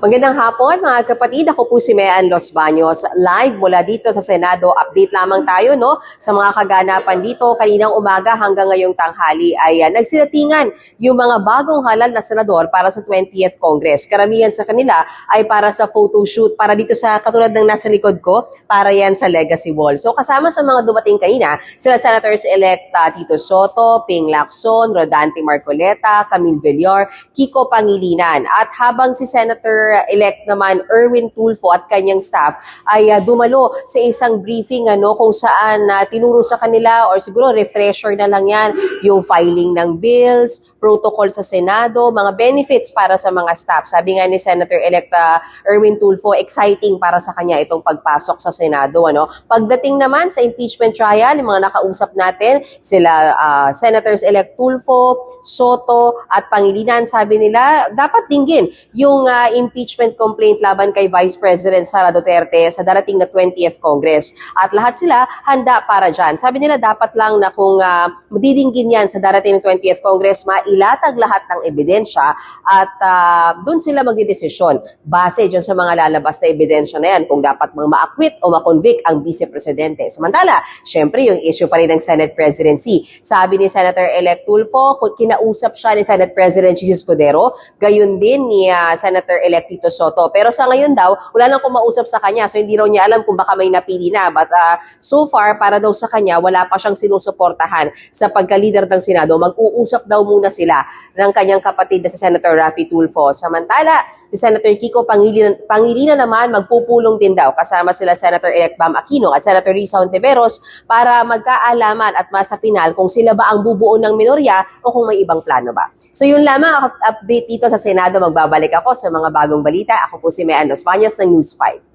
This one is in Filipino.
Magandang hapon mga kapatid, ako po si Mean Los Baños. Live mula dito sa Senado, update lamang tayo no sa mga kaganapan dito. Kaninang umaga hanggang ngayong tanghali ay uh, nagsilatingan yung mga bagong halal na senador para sa 20th Congress. Karamihan sa kanila ay para sa photo shoot, para dito sa katulad ng nasa likod ko, para yan sa Legacy Wall. So kasama sa mga dumating kanina, sila Senators-elect uh, Tito Soto, Ping Lacson, Rodante Marcoleta, Camille Villar, Kiko Pangilinan. At habang si Senator-elect naman Erwin Tulfo at kanyang staff ay uh, dumalo sa isang briefing ano kung saan uh, tinuro sa kanila or siguro refresher na lang yan yung filing ng bills, protocol sa Senado, mga benefits para sa mga staff. Sabi nga ni Senator-elect uh, Erwin Tulfo, exciting para sa kanya itong pagpasok sa Senado. Ano? Pagdating naman sa impeachment trial, yung mga nakausap natin, sila uh, Senators-elect Tulfo, Soto at Pangilinan, sabi nila, dapat dinggin yung uh, impeachment complaint laban kay Vice President Sara Duterte sa darating na 20th Congress. At lahat sila handa para dyan. Sabi nila dapat lang na kung uh, madidinggin yan sa darating na 20th Congress, mailatag lahat ng ebidensya at uh, doon sila magdidesisyon base dyan sa mga lalabas na ebidensya na yan kung dapat mang ma-acquit o ma-convict ang Vice Presidente. Samantala, syempre yung issue pa rin ng Senate presidency. Sabi ni Senator-elect Tulfo, kinausap siya ni Senate President Jesus Codero, gayon din ni uh, Senator-elect Tito Soto. Pero sa ngayon daw, wala nang kumausap sa kanya. So hindi raw niya alam kung baka may napili na. But uh, so far, para daw sa kanya, wala pa siyang sinusuportahan sa pagka-leader ng Senado. Mag-uusap daw muna sila ng kanyang kapatid na si Senator Raffy Tulfo. Samantala, si Senator Kiko Pangilinan, Pangilinan naman magpupulong din daw kasama sila Senator-elect Bam Aquino at Senator Risa Ontiveros para magkaalaman at masapinal kung sila ba ang bubuo ng minorya o kung may ibang plano ba. So yun lamang update dito sa Senado. Magbabalik ako sa mga balita. Ako po si Mean Los Baños ng News 5.